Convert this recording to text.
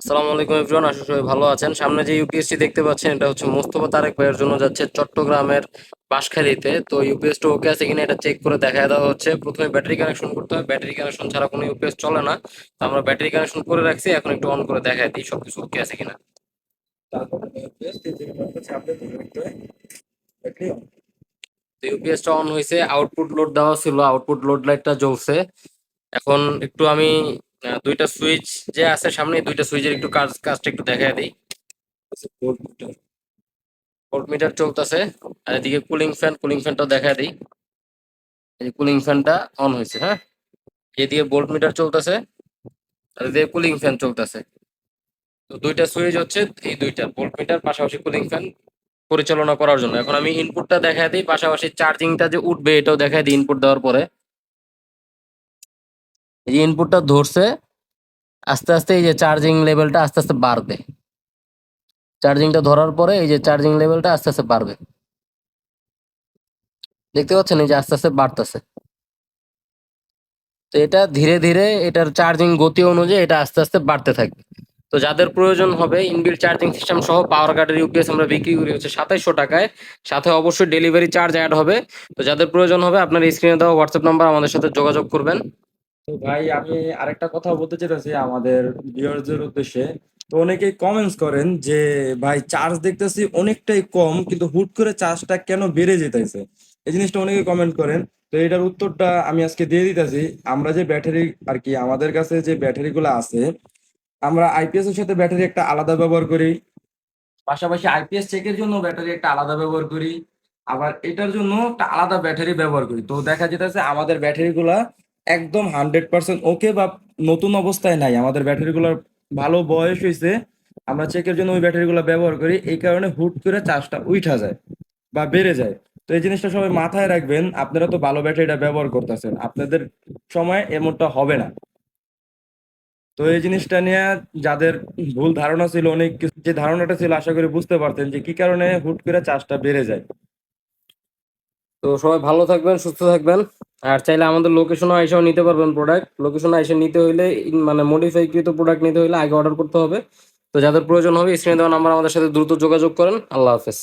আসসালামু আলাইকুম এভরিওয়ান, আশা সবাই ভালো আছেন। সামনে যে ইউপিএসসি দেখতে পাচ্ছেন, এটা হচ্ছে মোস্তফা তারেক ভাইয়ের জন্য যাচ্ছে চট্টগ্রামের বাঁশখালীতে। তো ইউপিএসটা ওকে আছে কিনা এটা চেক করে দেখা দেওয়া হচ্ছে। প্রথমে ব্যাটারি কানেকশন করতে হয় ব্যাটারি কানেকশন ছাড়া কোনো ইউপিএস চলে না। তো আমরা ব্যাটারি কানেকশন করে রাখছি, এখন একটু অন করে দেখা দিই সবকিছু ওকে আছে কিনা। ইউপিএস ইউপিএসটা অন হয়েছে আউটপুট লোড দেওয়া ছিল আউটপুট লোড লাইটটা জ্বলছে। এখন একটু আমি দুইটা সুইচ যে আছে সামনে দুইটা সুইচের একটু কাজ, কাজটা একটু দেখা দিই। ভোল্ট মিটার চলতেছে, আর এদিকে কুলিং ফ্যান কুলিং ফ্যানটাও দেখা দিই। এই কুলিং ফ্যানটা অন হয়েছে হ্যাঁ? এদিকে ভোল্ট মিটার চলতেছে, আর এদিকে কুলিং ফ্যান চলতেছে। তো দুইটা সুইচ হচ্ছে এই দুইটা ভোল্ট মিটার পাশাপাশি কুলিং ফ্যান পরিচালনা করার জন্য। এখন আমি ইনপুটটা দেখা দিই, পাশাপাশি চার্জিংটা যে উঠবে এটাও দেখা দিই ইনপুট দেওয়ার পরে। এই যে ইনপুটটা ধরছে, আস্তে আস্তে এই যে চার্জিং লেভেলটা আস্তে আস্তে বাড়বে। চার্জিংটা ধরার পরে এই যে চার্জিং লেভেলটা আস্তে আস্তে বাড়বে। দেখতে পাচ্ছেন এই যে আস্তে আস্তে বাড়তেছে। তো এটা ধীরে ধীরে এটার চার্জিং গতি অনুযায়ী এটা আস্তে আস্তে বাড়তে থাকবে। তো যাদের প্রয়োজন হবে ইনবিল্ট চার্জিং সিস্টেম সহ পাওয়ার কার্ডের ইউপিএস আমরা বিক্রি করি হচ্ছে সাতাইশশো টাকায়। সাথে অবশ্যই ডেলিভারি চার্জ অ্যাড হবে। তো যাদের প্রয়োজন হবে, আপনার স্ক্রিনে দেওয়া হোয়াটসঅ্যাপ নাম্বার আমাদের সাথে যোগাযোগ করবেন। তো ভাই, আমি আরেকটা কথা বলতে চাইতেছি আমাদের ভিউয়ারদের উদ্দেশ্যে। তো অনেকেই কমেন্টস করেন যে, ভাই চার্জ দেখতেছি অনেকটাই কম, কিন্তু হুট করে চার্জটা কেন বেড়ে যেতেছে? এই জিনিসটা অনেকে কমেন্ট করেন। তো এটার উত্তরটা আমি আজকে দিয়ে দিতেছি। আমরা যে ব্যাটারি আর কি, আমাদের কাছে যে ব্যাটারিগুলো আছে, আমরা আইপিএস এর সাথে ব্যাটারি একটা আলাদা ব্যবহার করি। পাশাপাশি আইপিএস চেকের জন্য ব্যাটারি একটা আলাদা ব্যবহার করি। আবার এটার জন্য একটা আলাদা ব্যাটারি ব্যবহার করি। তো দেখা যেতেছে আমাদের ব্যাটারিগুলা একদম হান্ড্রেড পার্সেন্ট ওকে বা নতুন অবস্থায় নাই। আমাদের ব্যাটারিগুলোর ভালো বয়স হয়েছে, আমরা চেকের জন্য ওই ব্যাটারিগুলো ব্যবহার করি, এই কারণে হুট করে চার্জটা উঠা যায় বা বেড়ে যায়। তো এই জিনিসটা সবাই মাথায় রাখবেন, আপনারা তো ভালো ব্যাটারিটা ব্যবহার করতেছেন, আপনাদের সময় এমনটা হবে না। তো এই জিনিসটা নিয়ে যাদের ভুল ধারণা ছিল, অনেক কিছু- যে ধারণাটা ছিল, আশা করি বুঝতে পারতেন যে কি কারণে হুট করে চার্জটা বেড়ে যায়। তো সবাই ভালো থাকবেন, সুস্থ থাকবেন। আর চাইলে আমাদের লোকেশনে এসেও নিতে পারবেন প্রোডাক্ট লোকেশনে এসে নিতে হইলে মানে মডিফাইকৃত প্রোডাক্ট নিতে হইলে আগে অর্ডার করতে হবে। তো যাদের প্রয়োজন হবে স্ক্রিনে দেওয়া নাম্বার আমাদের সাথে দ্রুত যোগাযোগ করেন। আল্লাহ হাফেজ।